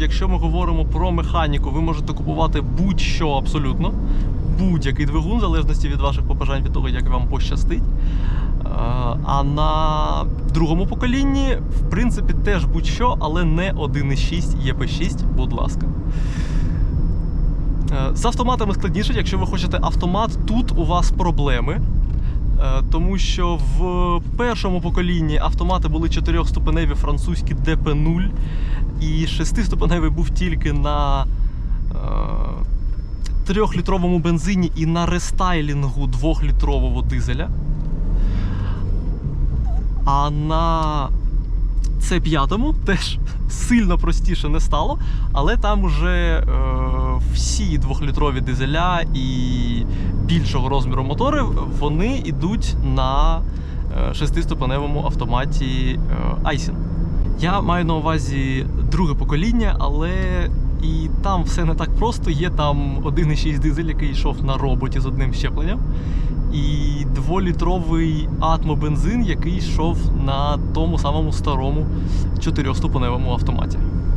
якщо ми говоримо про механіку, ви можете купувати будь-що абсолютно, будь-який двигун, в залежності від ваших побажань, від того, як вам пощастить. А на другому поколінні, в принципі, теж будь-що, але не 1.6 ЄП6, будь ласка. Е, З автоматами складніше, якщо ви хочете автомат, тут у вас проблеми. Е, Тому що в першому поколінні автомати були 4-ступеневі французькі DP0, і 6-ступеневий був тільки на е, 3-літровому бензині і на рестайлінгу 2-літрового дизеля. А на C5 теж сильно простіше не стало, але там вже е, всі двохлітрові дизеля і більшого розміру мотори вони йдуть на е, шестиступеневому автоматі е, Айсін. Я маю на увазі друге покоління, але і там все не так просто. Є там 1,6 дизель, який йшов на роботі з одним щепленням, і дволітровий атмобензин, який йшов на тому самому старому чотирьохступеневому автоматі.